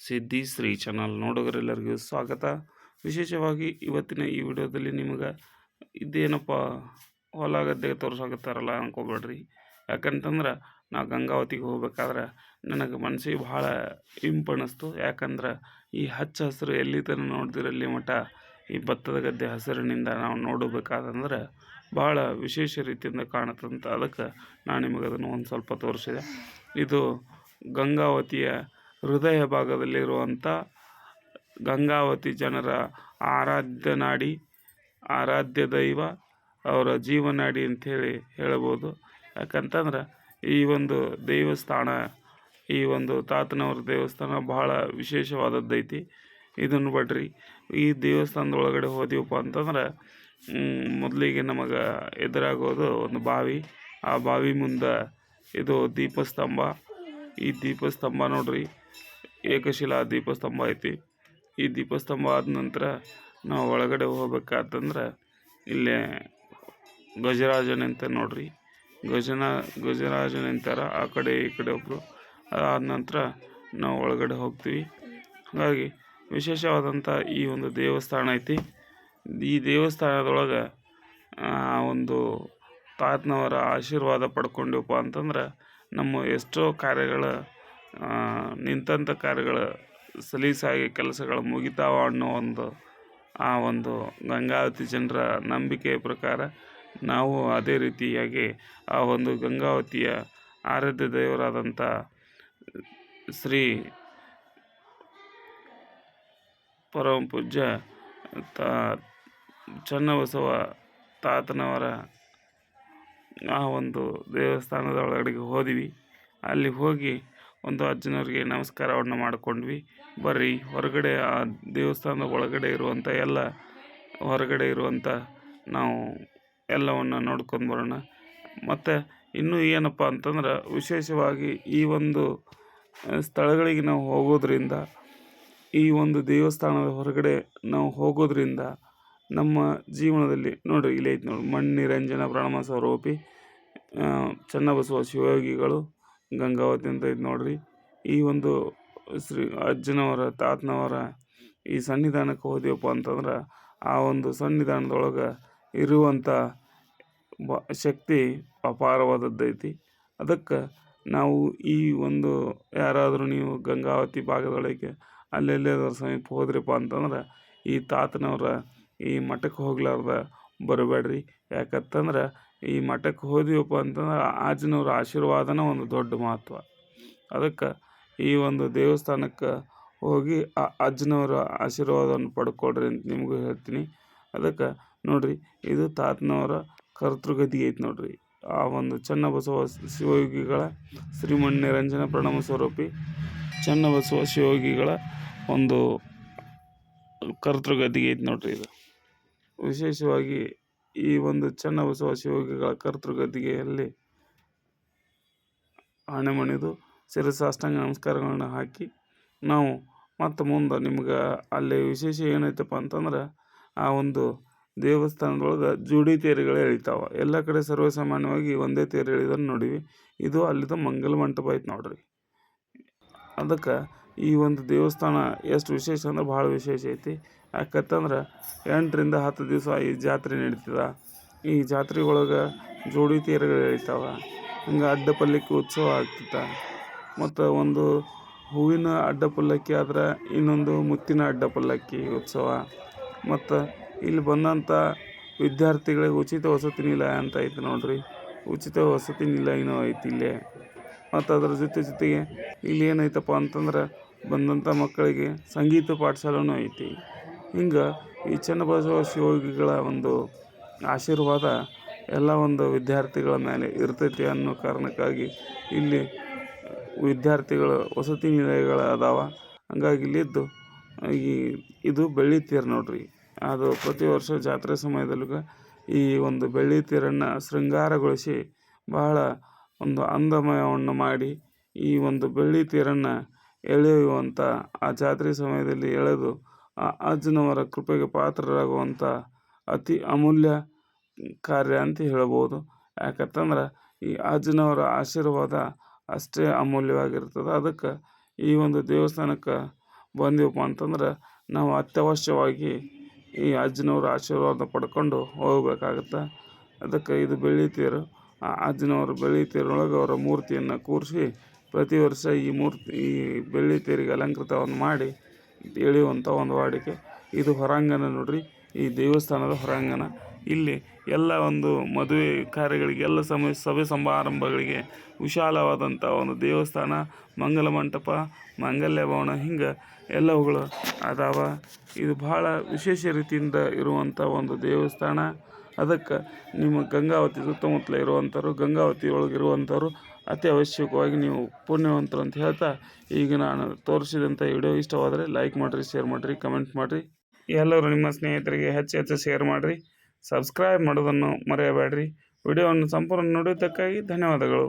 ಸಿದ್ಧಿ ಶ್ರೀ ಚಾನಲ್ ನೋಡೋಗರೆಲ್ಲರಿಗೂ ಸ್ವಾಗತ. ವಿಶೇಷವಾಗಿ ಇವತ್ತಿನ ಈ ವಿಡಿಯೋದಲ್ಲಿ ನಿಮಗೆ ಇದೇನಪ್ಪ ಹೊಲ ಗದ್ದೆಗೆ ತೋರ್ಸಾಕತ್ತಾರಲ್ಲ ಅನ್ಕೋಬೇಡ್ರಿ. ಯಾಕಂತಂದ್ರೆ ನಾ ಗಂಗಾವತಿಗೆ ಹೋಗ್ಬೇಕಾದ್ರೆ ನನಗೆ ಮನಸ್ಸಿಗೆ ಭಾಳ ಇಂಪಣಿಸ್ತು ಯಾಕಂದ್ರೆ ಈ ಹಚ್ಚ ಹಸಿರು ಎಲ್ಲಿ ತನಕ ನೋಡ್ದಿರಲ್ಲಿ ಮಠ, ಈ ಭತ್ತದ ಗದ್ದೆ ಹಸಿರಿನಿಂದ ನಾವು ನೋಡಬೇಕಾದಂದ್ರೆ ಭಾಳ ವಿಶೇಷ ರೀತಿಯಿಂದ ಕಾಣುತ್ತಂತ ಅದಕ್ಕೆ ನಾನು ನಿಮಗೆ ಅದನ್ನು ಒಂದು ಸ್ವಲ್ಪ ತೋರಿಸಿದೆ. ಇದು ಗಂಗಾವತಿಯ ಹೃದಯ ಭಾಗದಲ್ಲಿರುವಂಥ ಗಂಗಾವತಿ ಜನರ ಆರಾಧ್ಯ ನಾಡಿ, ಆರಾಧ್ಯ ದೈವ ಅವರ ಜೀವನಾಡಿ ಅಂಥೇಳಿ ಹೇಳ್ಬೋದು. ಯಾಕಂತಂದ್ರೆ ಈ ಒಂದು ದೇವಸ್ಥಾನ, ಈ ಒಂದು ತಾತನವ್ರ ದೇವಸ್ಥಾನ ಬಹಳ ವಿಶೇಷವಾದದ್ದೈತಿ. ಇದನ್ನು ಬಿಡ್ರಿ, ಈ ದೇವಸ್ಥಾನದ ಒಳಗಡೆ ಹೋದೀವಪ್ಪ ಅಂತಂದ್ರೆ ಮೊದಲಿಗೆ ನಮಗೆ ಎದುರಾಗೋದು ಒಂದು ಬಾವಿ. ಆ ಬಾವಿ ಮುಂದೆ ಇದು ದೀಪಸ್ತಂಭ. ಈ ದೀಪಸ್ತಂಭ ನೋಡ್ರಿ ಏಕಶಿಲಾ ದೀಪಸ್ತಂಭ ಐತಿ. ಈ ದೀಪಸ್ತಂಭ ಆದ ನಂತರ ನಾವು ಒಳಗಡೆ ಹೋಗ್ಬೇಕಾತಂದ್ರೆ ಇಲ್ಲೇ ಗಜರಾಜ ಅಂತ ನೋಡ್ರಿ. ಗಜನ ಗಜರಾಜ ನಿಂತಾರ ಆ ಕಡೆ ಈ ಕಡೆ ಒಬ್ಬರು ಅದಾದ ನಂತರ ನಾವು ಒಳಗಡೆ ಹೋಗ್ತೀವಿ. ಹಾಗಾಗಿ ವಿಶೇಷವಾದಂಥ ಈ ಒಂದು ದೇವಸ್ಥಾನ ಐತಿ. ಈ ದೇವಸ್ಥಾನದೊಳಗೆ ಒಂದು ತಾತನವರ ಆಶೀರ್ವಾದ ಪಡ್ಕೊಂಡಿವಪ್ಪ ಅಂತಂದ್ರೆ ನಮ್ಮ ಎಷ್ಟೋ ಕಾರ್ಯಗಳು ನಿಂತಂಥ ಕಾರ್ಯಗಳು, ಸಲೀಸಾಗಿ ಕೆಲಸಗಳು ಮುಗಿತಾವ ಅನ್ನೋ ಒಂದು, ಆ ಒಂದು ಗಂಗಾವತಿ ಜನರ ನಂಬಿಕೆಯ ಪ್ರಕಾರ ನಾವು ಅದೇ ರೀತಿಯಾಗಿ ಆ ಒಂದು ಗಂಗಾವತಿಯ ಆರಾಧ್ಯ ದೇವರಾದಂಥ ಶ್ರೀ ಪರಮ ಪೂಜ್ಯ ತಾ, ಚನ್ನಬಸವ ತಾತನವರ ಆ ಒಂದು ದೇವಸ್ಥಾನದ ಒಳಗಡೆಗೆ ಹೋದ್ವಿ. ಅಲ್ಲಿ ಹೋಗಿ ಒಂದು ಅಜ್ಜನವ್ರಿಗೆ ನಮಸ್ಕಾರವನ್ನು ಮಾಡಿಕೊಂಡ್ವಿ. ಬರ್ರಿ, ಹೊರಗಡೆ ಆ ದೇವಸ್ಥಾನದ ಒಳಗಡೆ ಇರುವಂಥ ಎಲ್ಲ ಹೊರಗಡೆ ಇರುವಂಥ ನಾವು ಎಲ್ಲವನ್ನು ನೋಡ್ಕೊಂಡು ಬರೋಣ. ಮತ್ತು ಇನ್ನೂ ಏನಪ್ಪ ಅಂತಂದ್ರೆ ವಿಶೇಷವಾಗಿ ಈ ಒಂದು ಸ್ಥಳಗಳಿಗೆ ನಾವು ಹೋಗೋದ್ರಿಂದ, ಈ ಒಂದು ದೇವಸ್ಥಾನದ ಹೊರಗಡೆ ನಾವು ಹೋಗೋದ್ರಿಂದ ನಮ್ಮ ಜೀವನದಲ್ಲಿ ನೋಡಿರಿ, ಇಲ್ಲಿ ಐತೆ ನೋಡಿ ಮಣ್ಣಿರಂಜನ ಪ್ರಣಮ ಸ್ವರೂಪಿ ಚನ್ನಬಸವ ಶಿವಯೋಗಿಗಳು ಗಂಗಾವತಿ ಅಂತ ಐತೆ ನೋಡ್ರಿ. ಈ ಒಂದು ಶ್ರೀ ಅಜ್ಜನವರ, ತಾತನವರ ಈ ಸನ್ನಿಧಾನಕ್ಕೆ ಹೋದೆವಪ್ಪ ಅಂತಂದ್ರೆ ಆ ಒಂದು ಸನ್ನಿಧಾನದೊಳಗೆ ಇರುವಂಥ ಬ ಶಕ್ತಿ ಅಪಾರವಾದದ್ದೈತಿ ಅದಕ್ಕೆ ನಾವು ಈ ಒಂದು ಯಾರಾದರೂ ನೀವು ಗಂಗಾವತಿ ಭಾಗದೊಳಗೆ ಅಲ್ಲೆಲ್ಲಾದ್ರೂ ಸಮೀಪ ಹೋದ್ರಪ್ಪ ಅಂತಂದ್ರೆ ಈ ತಾತನವರ ಈ ಮಠಕ್ಕೆ ಹೋಗ್ಲಾರ್ದ ಬರಬೇಡ್ರಿ. ಯಾಕಂತಂದ್ರೆ ಈ ಮಠಕ್ಕೆ ಹೋದಿವಪ್ಪ ಅಂತಂದ್ರೆ ಆಜನವ್ರ ಆಶೀರ್ವಾದನ ಒಂದು ದೊಡ್ಡ ಮಹತ್ವ. ಅದಕ್ಕೆ ಈ ಒಂದು ದೇವಸ್ಥಾನಕ್ಕೆ ಹೋಗಿ ಆ ಅಜ್ಜನವರ ಆಶೀರ್ವಾದವನ್ನು ಪಡ್ಕೊಳ್ರಿ ಅಂತ ನಿಮಗೂ ಹೇಳ್ತೀನಿ. ಅದಕ್ಕೆ ನೋಡಿರಿ, ಇದು ತಾತನವರ ಕರ್ತೃಗತಿ ಐತೆ ನೋಡಿರಿ. ಆ ಒಂದು ಚನ್ನಬಸವ ಶಿವಯೋಗಿಗಳ ಶ್ರೀಮಣ್ ನಿರಂಜನ ಪ್ರಣಮ ಸ್ವರೂಪಿ ಚನ್ನಬಸವ ಶಿವಯೋಗಿಗಳ ಒಂದು ಕರ್ತೃಗತಿ ಐತೆ ನೋಡ್ರಿ ಇದು. ವಿಶೇಷವಾಗಿ ಈ ಒಂದು ಚೆನ್ನಬಸವ ಶಿವಯೋಗಿಗಳ ಮಣಿದು ಶಿರಸಾಷ್ಟಾಂಗ ನಮಸ್ಕಾರಗಳನ್ನ ಹಾಕಿ ನಾವು ಮತ್ತು ಮುಂದೆ ನಿಮ್ಗೆ ಅಲ್ಲಿ ವಿಶೇಷ ಏನೈತಪ್ಪ ಅಂತಂದ್ರೆ ಆ ಒಂದು ದೇವಸ್ಥಾನದೊಳಗೆ ಜೋಡಿ ತೇರುಗಳು ಎಳಿತಾವೆ. ಎಲ್ಲ ಕಡೆ ಸರ್ವೇಸಾಮಾನ್ಯವಾಗಿ ಒಂದೇ ತೇರು ಎಳಿದನ್ನು ನೋಡೀವಿ. ಇದು ಅಲ್ಲಿದು ಮಂಗಲ ಮಂಟಪ ಐತೆ ನೋಡ್ರಿ. ಅದಕ್ಕೆ ಈ ಒಂದು ದೇವಸ್ಥಾನ ಎಷ್ಟು ವಿಶೇಷ ಅಂದ್ರೆ ಭಾಳ ವಿಶೇಷ ಐತಿ. ಯಾಕತ್ತಂದ್ರೆ ಎಂಟರಿಂದ ಹತ್ತು ದಿವಸ ಈ ಜಾತ್ರೆ ನಡೀತದೆ. ಈ ಜಾತ್ರೆ ಒಳಗೆ ಜೋಡಿ ತೇರುಗಳು ಎಳಿತಾವೆ ಹಂಗೆ ಅಡ್ಡ ಪಲ್ಲಕ್ಕಿ ಉತ್ಸವ ಆಗ್ತದೆ. ಮತ್ತು ಒಂದು ಹೂವಿನ ಅಡ್ಡ ಪಲ್ಲಕ್ಕಿ ಆದ್ರೆ ಇನ್ನೊಂದು ಮುತ್ತಿನ ಅಡ್ಡ ಪಲ್ಲಕ್ಕಿ ಉತ್ಸವ. ಮತ್ತು ಇಲ್ಲಿ ಬಂದಂಥ ವಿದ್ಯಾರ್ಥಿಗಳಿಗೆ ಉಚಿತ ವಸತಿ ನಿಲಯ ಅಂತ ಐತೆ ನೋಡಿರಿ. ಉಚಿತ ವಸತಿ ನಿಲಯನೂ ಐತಿ ಇಲ್ಲೇ. ಮತ್ತು ಅದರ ಜೊತೆ ಜೊತೆಗೆ ಇಲ್ಲಿ ಏನೈತಪ್ಪ ಅಂತಂದ್ರೆ ಬಂದಂಥ ಮಕ್ಕಳಿಗೆ ಸಂಗೀತ ಪಾಠಶಾಲೆನೂ ಐತಿ. ಹಿಂಗೆ ಈ ಚನ್ನಬಸವ ಶಿವಯೋಗಿಗಳ ಒಂದು ಆಶೀರ್ವಾದ ಎಲ್ಲ ಒಂದು ವಿದ್ಯಾರ್ಥಿಗಳ ಮೇಲೆ ಇರ್ತೈತಿ ಅನ್ನೋ ಕಾರಣಕ್ಕಾಗಿ ಇಲ್ಲಿ ವಿದ್ಯಾರ್ಥಿಗಳು ವಸತಿ ನಿಲಯಗಳು ಅದಾವ ಹಂಗಾಗಿ ಇಲ್ಲಿದ್ದು ಈ ಇದು ಬೆಳ್ಳಿ ತೇರು ನೋಡ್ರಿ. ಅದು ಪ್ರತಿ ವರ್ಷ ಜಾತ್ರೆ ಸಮಯದಲ್ಲೂ ಈ ಒಂದು ಬೆಳ್ಳಿ ತೇರನ್ನು ಶೃಂಗಾರಗೊಳಿಸಿ ಬಹಳ ಒಂದು ಅಂದಮಯವನ್ನು ಮಾಡಿ ಈ ಒಂದು ಬೆಳ್ಳಿ ತೇರನ್ನು ಎಳೆಯುವಂಥ ಆ ಜಾತ್ರೆ ಸಮಯದಲ್ಲಿ ಎಳೆದು ಆ ಅಜ್ಜನವರ ಕೃಪೆಗೆ ಪಾತ್ರರಾಗುವಂಥ ಅತಿ ಅಮೂಲ್ಯ ಕಾರ್ಯ ಅಂತ ಹೇಳ್ಬೋದು. ಯಾಕಂತಂದ್ರೆ ಈ ಅಜ್ಜನವರ ಆಶೀರ್ವಾದ ಅಷ್ಟೇ ಅಮೂಲ್ಯವಾಗಿರ್ತದೆ. ಅದಕ್ಕೆ ಈ ಒಂದು ದೇವಸ್ಥಾನಕ್ಕೆ ಬಂದೀವಪ್ಪ ಅಂತಂದ್ರೆ ನಾವು ಅತ್ಯವಶ್ಯವಾಗಿ ಈ ಅಜ್ಜನವರ ಆಶೀರ್ವಾದ ಪಡ್ಕೊಂಡು ಹೋಗ್ಬೇಕಾಗತ್ತೆ. ಅದಕ್ಕೆ ಇದು ಬೆಳ್ಳಿ ತೇರು. ಆ ಅಜ್ಜನವ್ರ ಬೆಳ್ಳಿ ತೇರೊಳಗೆ ಅವರ ಮೂರ್ತಿಯನ್ನು ಕೂರಿಸಿ ಪ್ರತಿ ವರ್ಷ ಈ ಮೂರ್ತಿ, ಈ ಬೆಳ್ಳಿ ತೇರಿಗೆ ಅಲಂಕೃತವನ್ನು ಮಾಡಿ ಎಳೆಯುವಂಥ ಒಂದು ವಾಡಿಕೆ. ಇದು ಹೊರಾಂಗಣ ನೋಡ್ರಿ, ಈ ದೇವಸ್ಥಾನದ ಹೊರಾಂಗಣ. ಇಲ್ಲಿ ಎಲ್ಲ ಒಂದು ಮದುವೆ ಕಾರ್ಯಗಳಿಗೆ, ಎಲ್ಲ ಸಮಯ, ಸಭೆ ಸಮಾರಂಭಗಳಿಗೆ ವಿಶಾಲವಾದಂಥ ಒಂದು ದೇವಸ್ಥಾನ, ಮಂಗಲ ಮಂಟಪ, ಮಾಂಗಲ್ಯ ಭವನ, ಹಿಂಗೆ ಎಲ್ಲವುಗಳು ಅದಾವ. ಇದು ಭಾಳ ವಿಶೇಷ ರೀತಿಯಿಂದ ಇರುವಂಥ ಒಂದು ದೇವಸ್ಥಾನ. ಅದಕ್ಕೆ ನಿಮ್ಮ ಗಂಗಾವತಿ ಸುತ್ತಮುತ್ತಲ ಇರುವಂಥವ್ರು ಗಂಗಾವತಿ ಒಳಗಿರುವಂಥವ್ರು ಅತಿ ಅವಶ್ಯಕವಾಗಿ ನೀವು ಪುಣ್ಯವಂತರು ಅಂತ ಹೇಳ್ತಾ ಈಗ ನಾನು ತೋರಿಸಿದಂಥ ವಿಡಿಯೋ ಇಷ್ಟವಾದರೆ ಲೈಕ್ ಮಾಡಿರಿ, ಶೇರ್ ಮಾಡಿರಿ, ಕಮೆಂಟ್ ಮಾಡಿರಿ. ಎಲ್ಲರೂ ನಿಮ್ಮ ಸ್ನೇಹಿತರಿಗೆ ಹೆಚ್ಚು ಹೆಚ್ಚು ಶೇರ್ ಮಾಡಿರಿ. ಸಬ್ಸ್ಕ್ರೈಬ್ ಮಾಡೋದನ್ನು ಮರೆಯಬೇಡ್ರಿ. ವಿಡಿಯೋವನ್ನು ಸಂಪೂರ್ಣ ನೋಡಿದ್ದಕ್ಕಾಗಿ ಧನ್ಯವಾದಗಳು.